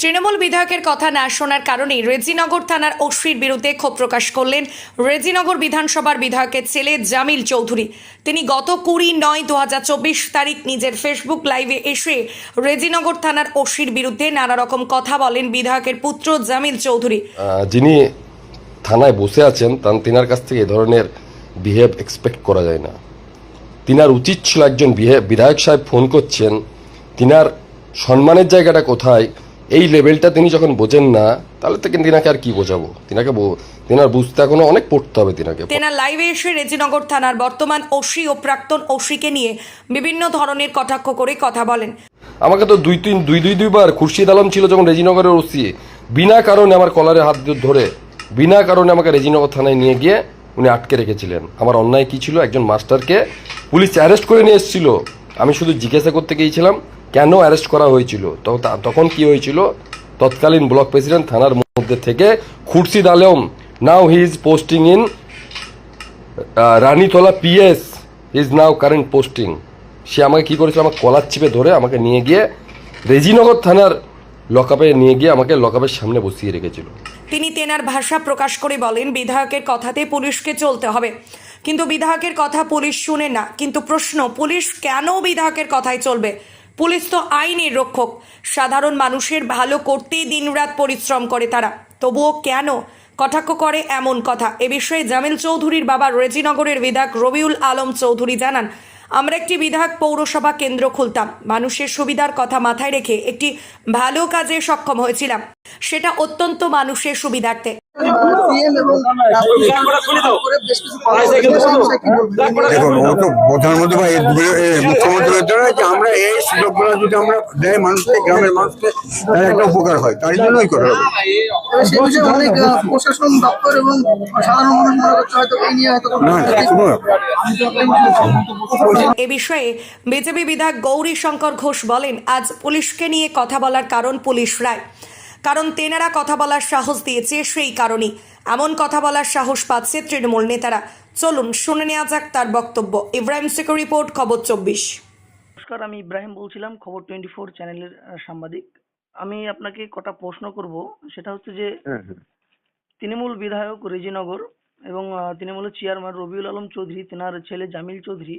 তৃণমূল বিধায়কের কথা না শোনার কারণে রেজিনগর থানার ওসির বিরুদ্ধে ক্ষোভ প্রকাশ করলেন রেজিনগর বিধানসভার বিধায়কের ছেলে জামিল চৌধুরী। তিনি গত কুড়ি নয় দু তারিখ নিজের ফেসবুক লাইভে এসে রেজিনগর থানার ওসির বিরুদ্ধে নানা রকম কথা বলেন বিধায়কের পুত্র জামিল চৌধুরী। যিনি থানায় বসে আছেন, তান তিনার কাছ থেকে এ ধরনের বিহেভ এক্সপেক্ট করা যায় না। তিনার উচিত ছিল একজন বিধায়ক সাহেব ফোন করছেন, তিনার সম্মানের জায়গাটা কোথায় এই লেভেলটা তিনি যখন বোঝেন না তাহলে তো তিনাকে আর কি বোঝাবো? তিনাকে তিনার বুঝতে এখনও অনেক পড়তে হবে তিনাকে। তেনার লাইভে এসে রেজিনগর থানার বর্তমান ওসি ও প্রাক্তন ওসিকে নিয়ে বিভিন্ন ধরনের কটাক্ষ করে কথা বলেন। আমাকে তো দুই তিন দুই দুই দুইবার খুরশিদ আলম ছিল যখন রেজিনগরের ওসি। বিনা কারণে আমার কলারে হাত ধরে বিনা কারণে আমাকে রেজিনগর থানায় নিয়ে গিয়ে উনি আটকে রেখেছিলেন। আমার অন্যায় কি ছিল? একজন মাস্টারকে পুলিশ অ্যারেস্ট করে নিয়ে এসেছিল। আমি শুধু জিজ্ঞাসা করতে গিয়েছিলাম কেন অ্যারেস্ট করা হয়েছিল? তখন কি হয়েছিল? তৎকালীন ব্লক প্রেসিডেন্ট থানার মধ্যে থেকে Khurshid Alam, now he is posting in Ranitala PS is now current posting. সে আমাকে কি করেছিল? আমার কলার চিপে ধরে আমাকে নিয়ে গিয়ে রেজিনগর থানার লকআপে নিয়ে গিয়ে আমাকে লকআপের সামনে বসিয়ে রেখেছিল। তিনি তেনার ভাষা প্রকাশ করে বলেন, বিধায়কের কথাতে পুলিশকে চলতে হবে। কিন্তু বিধায়কের কথা পুলিশ শুনে না। কিন্তু প্রশ্ন, পুলিশ কেন বিধায়কের কথায় চলবে? পুলিশ তো আইনের রক্ষক। সাধারণ মানুষের ভালো করতেই দিনরাত পরিশ্রম করে তারা। তবুও কেন? কটাক্ষ করে এমন কথা। এ বিষয়ে জামিল চৌধুরীর বাবা রেজিনগরের বিধায়ক রবিউল আলম চৌধুরী জানান, আমরা একটি বিধায়ক পৌরসভা কেন্দ্র খুলতাম। মানুষের সুবিধার কথা মাথায় রেখে একটি ভালো কাজে সক্ষম হয়েছিলাম। সেটা অত্যন্ত মানুষের সুবিধার্থে। এ বিষয়ে বিজেপি বিধায়ক গৌরী শঙ্কর ঘোষ বলেন, আজ পুলিশকে নিয়ে কথা বলার কারণ পুলিশ রায়। কারণ তেনারা কথা বলার সাহস দিয়েছে সেই কারণেই। এমন কথা বলার সাহস পাচ্ছে তৃণমূল নেতারা। চলুন শুনে নেওয়া যাক তার বক্তব্য। ইব্রাহিম সিকো রিপোর্ট খবর চব্বিশ। নমস্কার আমি ইব্রাহিম বলছিলাম খবর টোয়েন্টি ফোর চ্যানেলের সাংবাদিক। আমি আপনাকে কটা প্রশ্ন করব। সেটা হচ্ছে যে তৃণমূল বিধায়ক রেজিনগর এবং তৃণমূলের চেয়ারম্যান রবিউল আলম চৌধুরী তেনার ছেলে জামিল চৌধুরী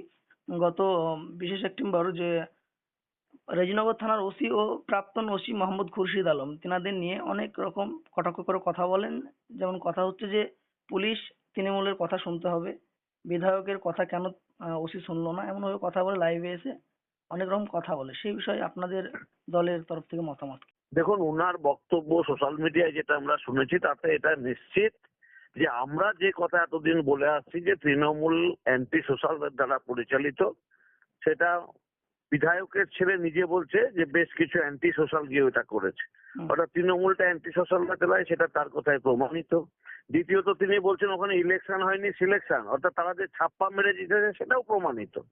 গত বিশে সেপ্টেম্বর যে রেজিনগর থানার ওসি ও প্রাক্তন ওসি মোহাম্মদ খুরশিদ আলম। তেনাদের নিয়ে অনেক রকম কটাক্ষ করে কথা বলেন। যেমন কথা হচ্ছে যে, পুলিশ তৃণমূলের কথা শুনতে হবে। বিধায়কের কথা কেন ওসি শুনলো না? এমনভাবে কথা বলে লাইভে এসে অনেক রকম কথা বলে। সেই বিষয়ে আপনাদের দলের তরফ থেকে মতামত দেখুন ওনার বক্তব্য সোশ্যাল মিডিয়ায় যেটা আমরা শুনেছি, তাতে এটা নিশ্চিত যে আমরা যে কথা এতদিন বলে আসছি যে, তৃণমূল অ্যান্টি সোশ্যাল দ্বারা পরিচালিত, সেটা বিধায়কের ছেলে নিজে বলছে যে বেশ কিছু অ্যান্টি সোশ্যাল গিয়ে ওটা করেছে। অর্থাৎ তৃণমূলটা অ্যান্টি সোশ্যাল চালায় সেটা তার কথায় প্রমাণিত। দ্বিতীয়ত তিনি বলছেন ওখানে ইলেকশন হয়নি সিলেকশন অর্থাৎ তারা যে ছাপ্পা মেরে জিতেছে সেটাও প্রমাণিত।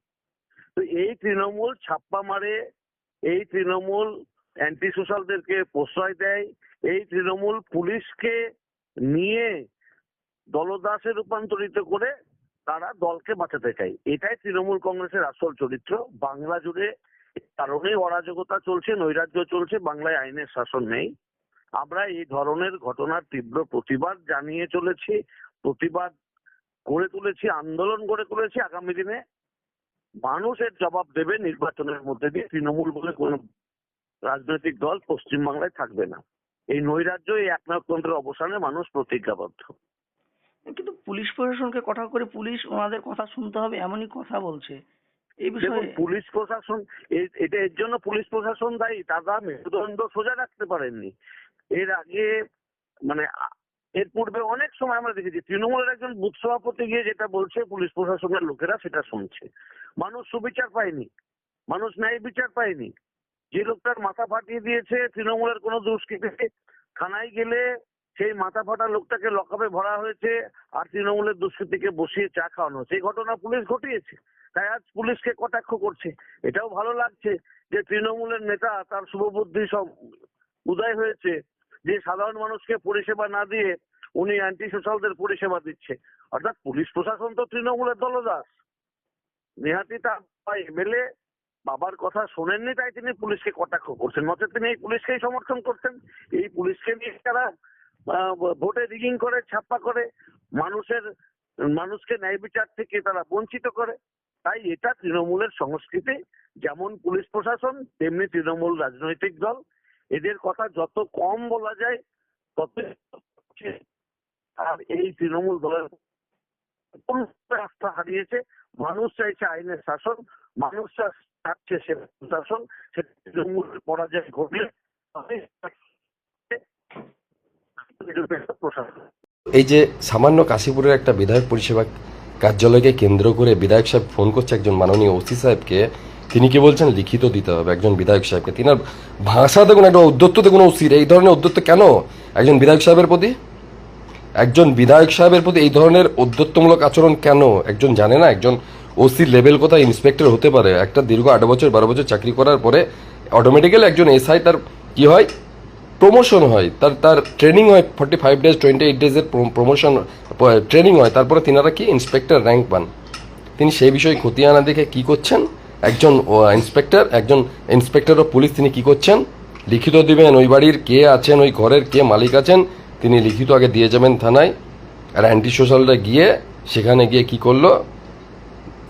তো এই তৃণমূল ছাপ্পা মারে এই তৃণমূল অ্যান্টি সোশ্যালদেরকে প্রশ্রয় দেয় এই তৃণমূল পুলিশকে নিয়ে দলদাসে রূপান্তরিত করে তারা দলকে বাঁচাতে চায়। এটাই তৃণমূল কংগ্রেসের আসল চরিত্র। বাংলা জুড়ে এই কারণেই অরাজকতা চলছে, নৈরাজ্য চলছে, বাংলায় আইনের শাসন নেই। আমরা এই ধরনের ঘটনার তীব্র প্রতিবাদ জানিয়ে চলেছি, প্রতিবাদ গড়ে তুলেছি, আন্দোলন গড়ে তুলেছি আগামী দিনে। মানুষের জবাব দেবে নির্বাচনের মধ্যে দিয়ে। তৃণমূল বলে কোন রাজনৈতিক দল পশ্চিমবাংলায় থাকবে না। এই নৈরাজ্য, এই একনায়কতন্ত্রের অবসানে মানুষ প্রতিজ্ঞাবদ্ধ। কিন্তু পুলিশ প্রশাসনকে কথা করে পুলিশ ওনাদের কথা শুনতে হবে, এমনই কথা বলছে। এই বিষয়ে পুলিশ প্রশাসন এটা এর জন্য পুলিশ প্রশাসন দায়ী তারা মেরুদণ্ড সোজা রাখতে পারেননি। এর আগে মানে এর পূর্বে অনেক সময় আমরা দেখেছি, তৃণমূলের একজন বুথ সভাপতি গিয়ে যেটা বলছে, পুলিশ প্রশাসনের লোকেরা সেটা শুনছে। মানুষ সুবিচার পায়নি, মানুষ ন্যায় বিচার পায়নি। যে লোকটার মাথা ফাটিয়ে দিয়েছে, তৃণমূলের কোনো দুষ্কৃতী থানায় গেলে সেই মাথা ফাটা লোকটাকে লকআপে ভরা হয়েছে আর তৃণমূলের দুষ্কৃতীকে বসিয়ে চা খাওয়ানো সেই ঘটনা পুলিশ ঘটিয়েছে। তাই আজ পুলিশকে কটাক্ষ করছে। এটাও ভালো লাগছে যে তৃণমূলের নেতা তার শুভবুদ্ধি সব উদয় হয়েছে যে সাধারণ মানুষকে পরিষেবা না দিয়ে উনি অ্যান্টি সোশ্যালদের পরিষেবা দিচ্ছে। অর্থাৎ পুলিশ প্রশাসন তো তৃণমূলের দলদাস। নেহাতি তার এমএলএ বাবার কথা শোনেননি, তাই তিনি পুলিশকে কটাক্ষ করছেন। নচেত তিনি এই পুলিশকেই সমর্থন করতেন। এই পুলিশকে নিয়ে তারা ভোটে রিগিং করে, ছাপ্পা করে, মানুষের, মানুষকে ন্যায় বিচার থেকে তারা বঞ্চিত করে। তাই এটা তৃণমূলের সংস্কৃতি। যেমন পুলিশ প্রশাসন, তেমনি তৃণমূল রাজনৈতিক দল। এদের কথা যত কম বলা যায়, তত আর এই তৃণমূল দলের রাস্তা হারিয়েছে, মানুষ চাইছে আইনের শাসন, মানুষ চাচ্ছে সে শাসন সে তৃণমূলের পরাজয় ঘটলে এই যে সামান্য কাশীপুরের একটা বিধায়ক পরিষেবা কার্যালয়কে কেন্দ্র করে বিধায়ক সাহেব ফোন করছে একজন মাননীয় ওসি সাহেবকে, তিনি কি বলছেন? লিখিত দিতে হবে একজন বিধায়ক সাহেবকে। তিনি তিনার ভাষা দেখুন একটা উদ্যত্ত দেখুন ওসির এই ধরনের উদ্যত্ত কেন? একজন বিধায়ক সাহেবের প্রতি? একজন বিধায়ক সাহেবের প্রতি এই ধরনের উদ্যত্তমূলক আচরণ কেন? একজন জানে না? একজন ওসি লেভেল কোথায় ইন্সপেক্টর হতে পারে? একটা দীর্ঘ আট বছর, বারো বছর চাকরি করার পরে অটোমেটিক্যালি একজন এসআই তার কি হয়? প্রমোশন হয়, তার তার ট্রেনিং হয় forty five days twenty eight ডেজের promotion training হয়। তারপরে তিনারা কি ইন্সপেক্টর র্যাঙ্ক পান। তিনি সেই বিষয়ে খতিয়ানা দেখে কি করছেন? একজন ইন্সপেক্টর একজন ইন্সপেক্টর অফ পুলিশ তিনি কি করছেন? লিখিত দিবেন, ওই বাড়ির কে আছেন? ওই ঘরের কে মালিক আছেন? তিনি লিখিত আগে দিয়ে যাবেন থানায়। আর অ্যান্টি সোশ্যালটা গিয়ে সেখানে গিয়ে কি করল?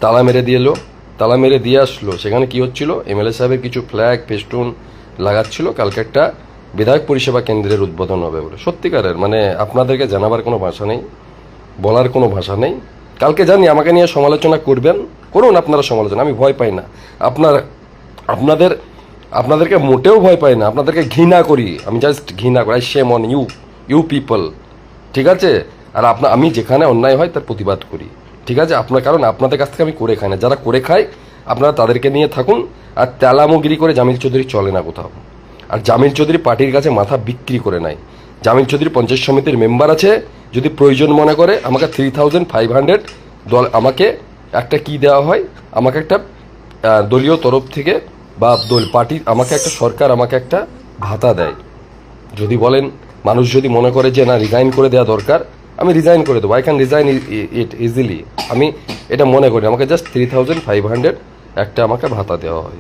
তালা মেরে দিয়ে এলো। তালা মেরে দিয়ে আসলো। সেখানে কি হচ্ছিল? এমএলএ সাহেবের কিছু ফ্ল্যাগ ফেস্টুন লাগাচ্ছিল। কালকে একটা বিধায়ক পরিষেবা কেন্দ্রের উদ্বোধন হবে বলে। সত্যিকারের মানে আপনাদেরকে জানাবার কোনো ভাষা নেই, বলার কোনো ভাষা নেই। কালকে জানি আমাকে নিয়ে সমালোচনা করবেন। করুন আপনারা সমালোচনা, আমি ভয় পাই না। আপনার, আপনাদের, আপনাদেরকে মোটেও ভয় পাই না। আপনাদেরকে ঘৃণা করি। আমি জাস্ট ঘৃণা করি। I shame on you you people ঠিক আছে? আর আপনার আমি যেখানে অন্যায় হয় তার প্রতিবাদ করি। ঠিক আছে? আপনার, কারণ আপনাদের কাছ থেকে আমি করে খাই না। যারা করে খায়, আপনারা তাদেরকে নিয়ে থাকুন। আর তেলামগিরি করে জামিল চৌধুরী চলে না কোথাও। আর জামিল চৌধুরী পার্টির কাছে মাথা বিক্রি করে নেয় জামিল চৌধুরী পঞ্চায়েত সমিতির মেম্বার আছে, যদি প্রয়োজন মনে করে আমাকে থ্রি থাউজেন্ড ফাইভ হান্ড্রেড দল আমাকে একটা কি দেওয়া হয়, আমাকে একটা দলীয় তরফ থেকে বা দল, পার্টি আমাকে একটা, সরকার আমাকে একটা ভাতা দেয়। যদি বলেন, মানুষ যদি মনে করে যে না রিজাইন করে দেওয়া দরকার, আমি রিজাইন করে দেবো। I can resign it easily আমি এটা মনে করি, আমাকে just three thousand five hundred একটা আমাকে ভাতা দেওয়া হয়।